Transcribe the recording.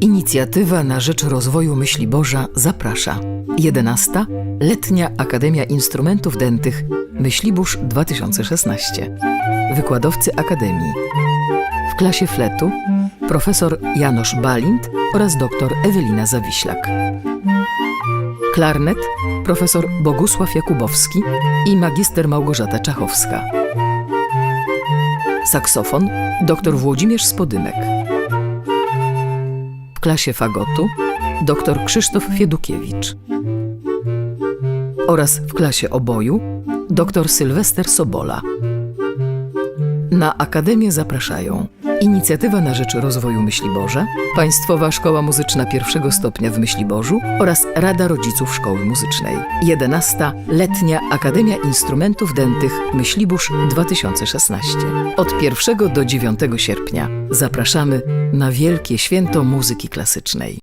Inicjatywa na rzecz rozwoju myśli Boża zaprasza. 11. Letnia Akademia Instrumentów Dętych Myślibórz 2016. Wykładowcy Akademii. W klasie fletu profesor Janosz Balint oraz dr Ewelina Zawiślak. Klarnet profesor Bogusław Jakubowski i magister Małgorzata Czachowska. Saksofon dr Włodzimierz Spodymek. W klasie fagotu dr Krzysztof Fiedukiewicz. Oraz w klasie oboju dr Sylwester Sobola. Na Akademię zapraszają Inicjatywa na rzecz rozwoju Myśli Boża, Państwowa Szkoła Muzyczna pierwszego stopnia w Myśliborzu oraz Rada Rodziców Szkoły Muzycznej. 11. Letnia Akademia Instrumentów Dętych Myślibórz 2016. Od 1 do 9 sierpnia zapraszamy na Wielkie Święto Muzyki Klasycznej.